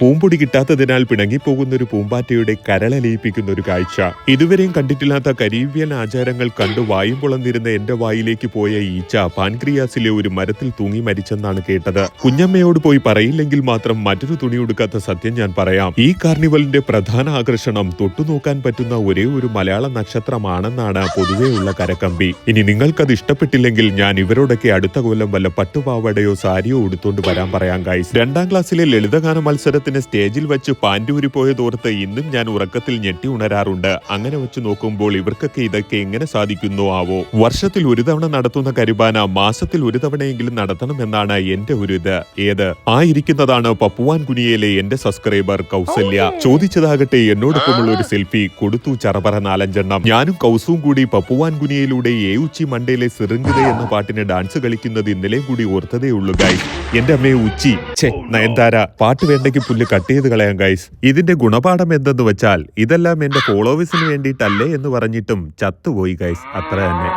പൂമ്പൊടി കിട്ടാത്തതിനാൽ പിണങ്ങിപ്പോകുന്ന ഒരു പൂമ്പാറ്റയുടെ കരളലിയിപ്പിക്കുന്ന ഒരു കാഴ്ച. ഇതുവരെയും കണ്ടിട്ടില്ലാത്ത കരീബിയൻ ആചാരങ്ങൾ കണ്ടു വായും പൊളന്നിരുന്ന എന്റെ വായിലേക്ക് പോയ ഈച്ച പാൻക്രിയാസിലെ ഒരു മരത്തിൽ തൂങ്ങി മരിച്ചെന്നാണ് കേട്ടത്. കുഞ്ഞമ്മയോട് പോയി പറയില്ലെങ്കിൽ മാത്രം മറ്റൊരു തുണി ഉടുക്കാത്ത സത്യം ഞാൻ പറയാം. ഈ കാർണിവലിന്റെ പ്രധാന ആകർഷണം തൊട്ടുനോക്കാൻ പറ്റുന്ന ഒരേ ഒരു മലയാള നക്ഷത്രമാണെന്നാണ് പൊതുവെയുള്ള കരക്കമ്പി. ഇനി നിങ്ങൾക്കത് ഇഷ്ടപ്പെട്ടില്ലെങ്കിൽ ഞാൻ ഇവരോടൊക്കെ അടുത്ത കൊല്ലം വല്ല പട്ടുപാവടയോ സാരിയോ ഉടുത്തോണ്ട് വരാൻ പറയാം ഗൈസ് രണ്ടാം ക്ലാസ്സിലെ ലളിതഗാന മത്സരത്തിന് സ്റ്റേജിൽ വെച്ച് പാൻഡൂരി പോയതോർത്ത് ഇന്നും ഞാൻ ഉറക്കത്തിൽ ഞെട്ടി ഉണരാറുണ്ട്. അങ്ങനെ വെച്ച് നോക്കുമ്പോൾ ഇവർക്കൊക്കെ ഇതൊക്കെ എങ്ങനെ സാധിക്കുന്നു ആവോ? വർഷത്തിൽ ഒരു തവണ നടത്തുന്ന കരുബാന മാസത്തിൽ ഒരു തവണയെങ്കിലും നടത്തണമെന്നാണ് എന്റെ ഒരു ഇത്. ഏത്? ആ ഇരിക്കുന്നതാണ് പപ്പുവാൻ കുനിയയിലെ എന്റെ സബ്സ്ക്രൈബർ കൗസല്യ. ചോദിച്ചതാകട്ടെ എന്നോടൊപ്പമുള്ള ഒരു സെൽഫി കൊടുത്തു ചറപറ നാലഞ്ചെണ്ണം. ഞാനും കൗസും കൂടി പപ്പുവാൻ കുനിയയിലൂടെ ഏ ഉച്ചി മണ്ടയിലെ സിറിങ്കിത എന്ന പാട്ടിന് ഡാൻസ് കളിക്കുന്നത് ഇന്നലെയും കൂടി ഓർത്തതേ ഉള്ളൂ ഗൈസ് എന്റെ അമ്മയെ ഉച്ചി. ഛെ നയൻതാര പാട്ട് വേണ്ടെങ്കിൽ പുല്ല് കട്ട് ചെയ്ത് കളയാം ഗൈസ് ഇതിന്റെ ഗുണപാഠം എന്തെന്ന് വെച്ചാൽ ഇതെല്ലാം എന്റെ ഫോളോവേഴ്സിന് വേണ്ടിയിട്ടല്ലേ എന്ന് പറഞ്ഞിട്ടും ചത്തുപോയി ഗൈസ് അത്ര തന്നെ